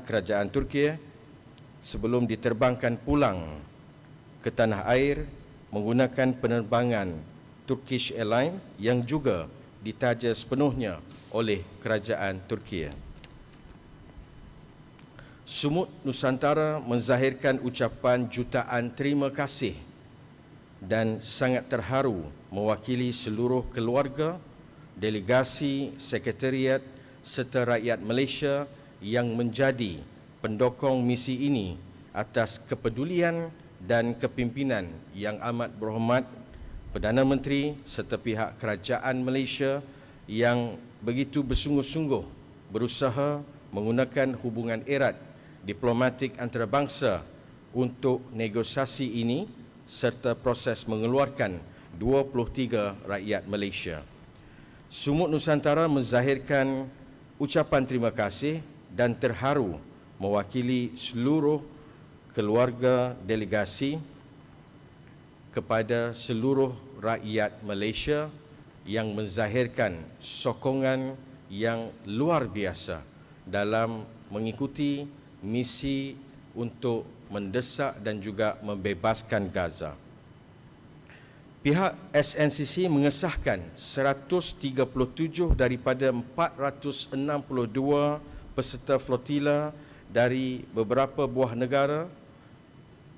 kerajaan Turki sebelum diterbangkan pulang ke tanah air menggunakan penerbangan Turkish Airlines yang juga ditaja sepenuhnya oleh kerajaan Turki. Sumut Nusantara menzahirkan ucapan jutaan terima kasih dan sangat terharu mewakili seluruh keluarga, delegasi, sekretariat serta rakyat Malaysia yang menjadi pendokong misi ini atas kepedulian dan kepimpinan yang amat berhormat Perdana Menteri serta pihak kerajaan Malaysia yang begitu bersungguh-sungguh berusaha menggunakan hubungan erat diplomatik antarabangsa untuk negosiasi ini serta proses mengeluarkan 23 rakyat Malaysia. Sumut Nusantara menzahirkan ucapan terima kasih dan terharu mewakili seluruh keluarga delegasi kepada seluruh rakyat Malaysia yang menzahirkan sokongan yang luar biasa dalam mengikuti misi untuk mendesak dan juga membebaskan Gaza. Pihak SNCC mengesahkan 137 daripada 462 peserta flotila dari beberapa buah negara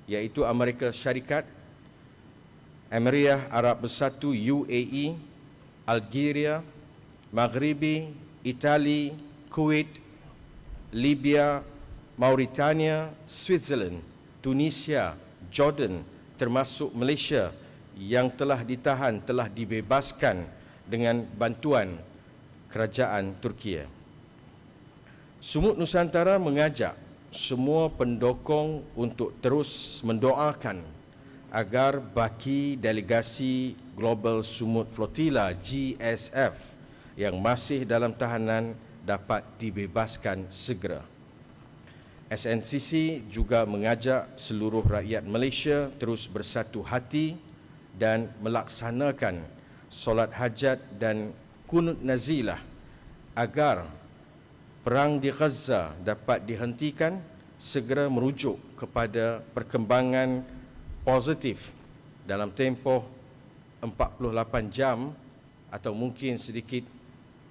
iaitu Amerika Syarikat, Emirat Arab Bersatu UAE, Algeria, Maghribi, Itali, Kuwait, Libya, Mauritania, Switzerland, Tunisia, Jordan termasuk Malaysia yang telah ditahan telah dibebaskan dengan bantuan kerajaan Turki. Sumut Nusantara mengajak semua pendokong untuk terus mendoakan agar baki delegasi Global Sumut Flotilla GSF yang masih dalam tahanan dapat dibebaskan segera. SNCC juga mengajak seluruh rakyat Malaysia terus bersatu hati dan melaksanakan solat hajat dan kunut nazilah agar perang di Gaza dapat dihentikan segera merujuk kepada perkembangan positif dalam tempoh 48 jam atau mungkin sedikit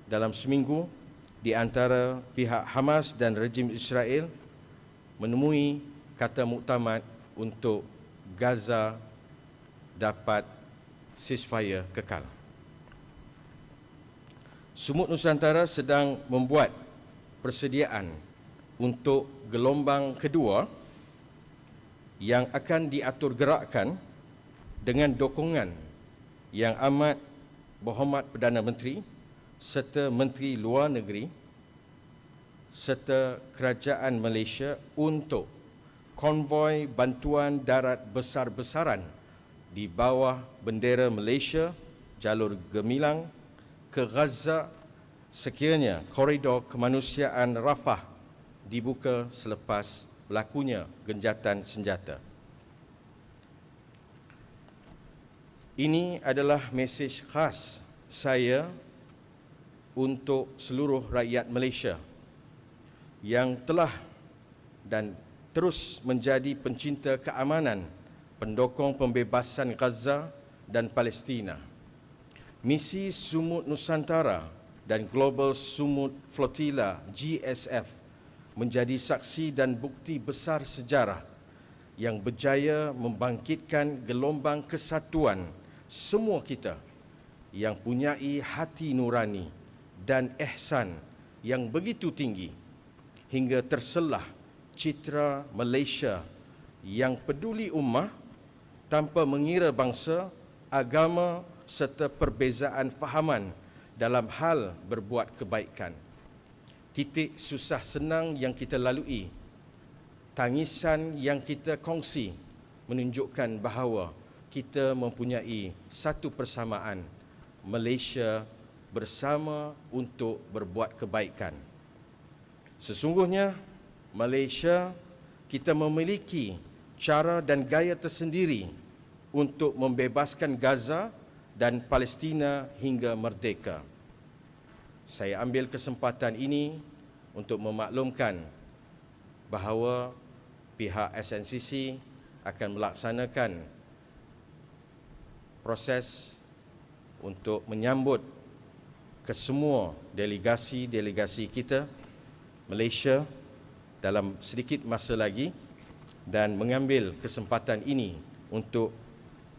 dalam seminggu di antara pihak Hamas dan rejim Israel menemui kata muktamad untuk Gaza dapat ceasefire kekal. Sumut Nusantara sedang membuat persediaan untuk gelombang kedua yang akan diatur gerakkan dengan dokongan yang amat berhormat Perdana Menteri serta Menteri Luar Negeri serta Kerajaan Malaysia untuk konvoi bantuan darat besar-besaran di bawah bendera Malaysia jalur gemilang ke Gaza sekiranya koridor kemanusiaan Rafah dibuka selepas berlakunya genjatan senjata. Ini adalah mesej khas saya untuk seluruh rakyat Malaysia yang telah dan terus menjadi pencinta keamanan pendokong pembebasan Gaza dan Palestina. Misi Sumut Nusantara dan Global Sumut Flotilla GSF menjadi saksi dan bukti besar sejarah yang berjaya membangkitkan gelombang kesatuan semua kita yang punyai hati nurani dan ihsan yang begitu tinggi hingga terselah citra Malaysia yang peduli ummah tanpa mengira bangsa, agama serta perbezaan fahaman dalam hal berbuat kebaikan. Titik susah senang yang kita lalui, tangisan yang kita kongsi menunjukkan bahawa kita mempunyai satu persamaan Malaysia bersama untuk berbuat kebaikan. Sesungguhnya Malaysia kita memiliki cara dan gaya tersendiri untuk membebaskan Gaza dan Palestina hingga merdeka. Saya ambil kesempatan ini untuk memaklumkan bahawa pihak SNCC akan melaksanakan proses untuk menyambut kesemua delegasi-delegasi kita Malaysia dalam sedikit masa lagi dan mengambil kesempatan ini untuk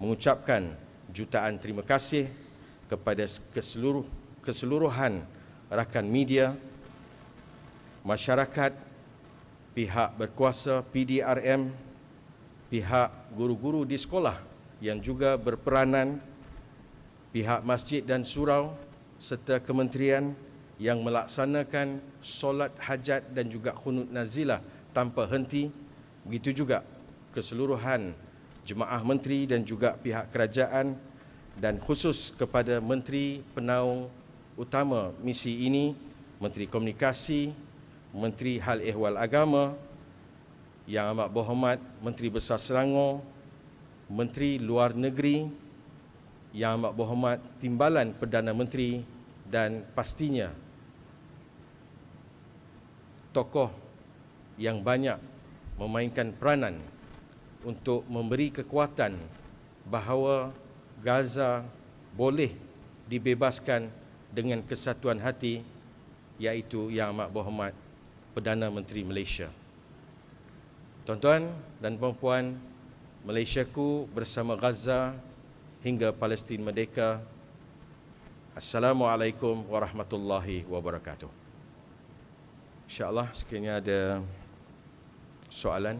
mengucapkan jutaan terima kasih kepada keseluruh keseluruhan rakan media masyarakat pihak berkuasa PDRM pihak guru-guru di sekolah yang juga berperanan pihak masjid dan surau serta kementerian yang melaksanakan solat hajat dan juga khunut nazilah tanpa henti. Begitu juga keseluruhan jemaah menteri dan juga pihak kerajaan dan khusus kepada menteri penaung utama misi ini menteri komunikasi menteri hal ehwal agama yang amat berhormat menteri besar Selangor menteri luar negeri yang amat berhormat timbalan Perdana Menteri dan pastinya tokoh yang banyak memainkan peranan untuk memberi kekuatan bahawa Gaza boleh dibebaskan dengan kesatuan hati iaitu yang amat berhormat Perdana Menteri Malaysia. Tuan-tuan dan puan-puan, Malaysiaku bersama Gaza hingga Palestin merdeka. Assalamualaikum warahmatullahi wabarakatuh. InsyaAllah sekiranya ada soalan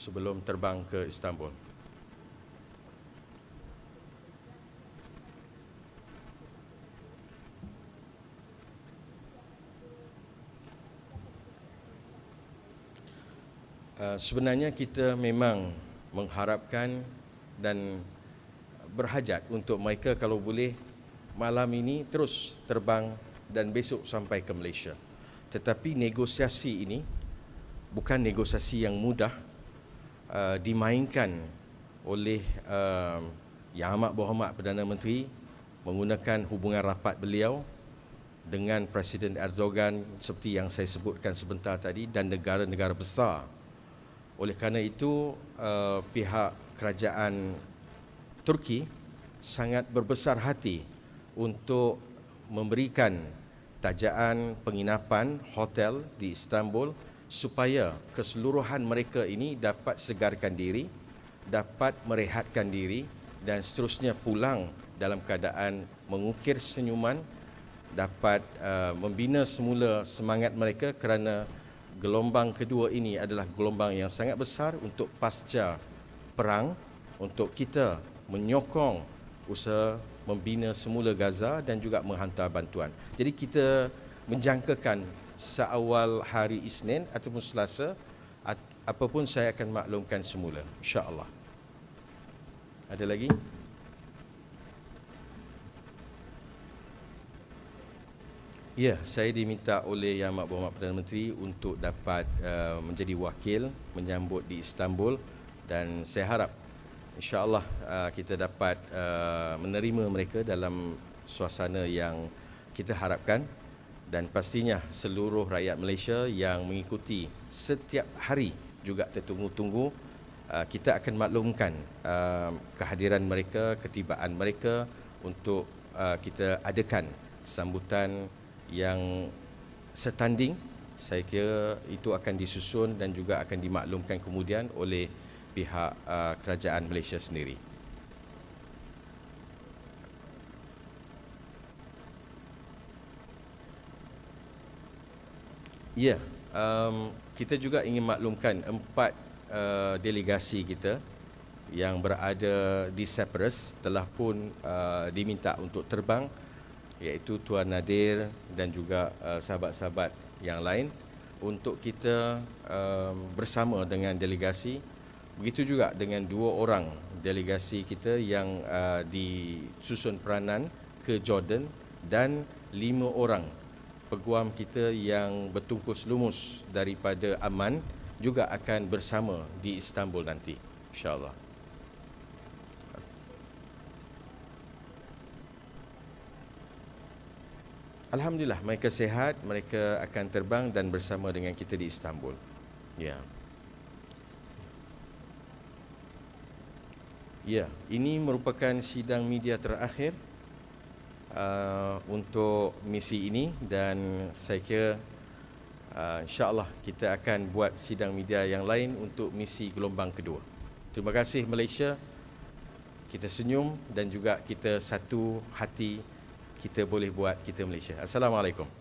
sebelum terbang ke Istanbul. Uh, sebenarnya kita memang mengharapkan dan berhajat untuk mereka kalau boleh malam ini terus terbang dan besok sampai ke Malaysia. Tetapi negosiasi ini bukan negosiasi yang mudah uh, dimainkan oleh uh, Yang Amat Berhormat Perdana Menteri menggunakan hubungan rapat beliau dengan Presiden Erdogan seperti yang saya sebutkan sebentar tadi dan negara-negara besar. Oleh kerana itu uh, pihak kerajaan Turki sangat berbesar hati untuk memberikan tajaan penginapan hotel di Istanbul supaya keseluruhan mereka ini dapat segarkan diri, dapat merehatkan diri dan seterusnya pulang dalam keadaan mengukir senyuman, dapat uh, membina semula semangat mereka kerana gelombang kedua ini adalah gelombang yang sangat besar untuk pasca perang untuk kita menyokong usaha membina semula Gaza dan juga menghantar bantuan. Jadi kita menjangkakan seawal hari Isnin ataupun Selasa apapun saya akan maklumkan semula insya-Allah. Ada lagi? Ya, saya diminta oleh Yang Amat Berhormat Perdana Menteri untuk dapat uh, menjadi wakil menyambut di Istanbul dan saya harap insyaAllah uh, kita dapat uh, menerima mereka dalam suasana yang kita harapkan dan pastinya seluruh rakyat Malaysia yang mengikuti setiap hari juga tertunggu-tunggu uh, kita akan maklumkan uh, kehadiran mereka, ketibaan mereka untuk uh, kita adakan sambutan yang setanding saya kira itu akan disusun dan juga akan dimaklumkan kemudian oleh pihak kerajaan Malaysia sendiri. Ya, um, kita juga ingin maklumkan empat uh, delegasi kita yang berada di Cyprus telah pun uh, diminta untuk terbang iaitu Tuan Nadir dan juga uh, sahabat-sahabat yang lain untuk kita um, bersama dengan delegasi. Begitu juga dengan dua orang delegasi kita yang uh, disusun peranan ke Jordan dan lima orang peguam kita yang bertungkus lumus daripada Aman juga akan bersama di Istanbul nanti insyaallah Alhamdulillah mereka sehat mereka akan terbang dan bersama dengan kita di Istanbul Ya. Ya, ini merupakan sidang media terakhir uh, untuk misi ini dan saya kira uh, insyaAllah kita akan buat sidang media yang lain untuk misi gelombang kedua. Terima kasih Malaysia. Kita senyum dan juga kita satu hati kita boleh buat kita Malaysia. Assalamualaikum.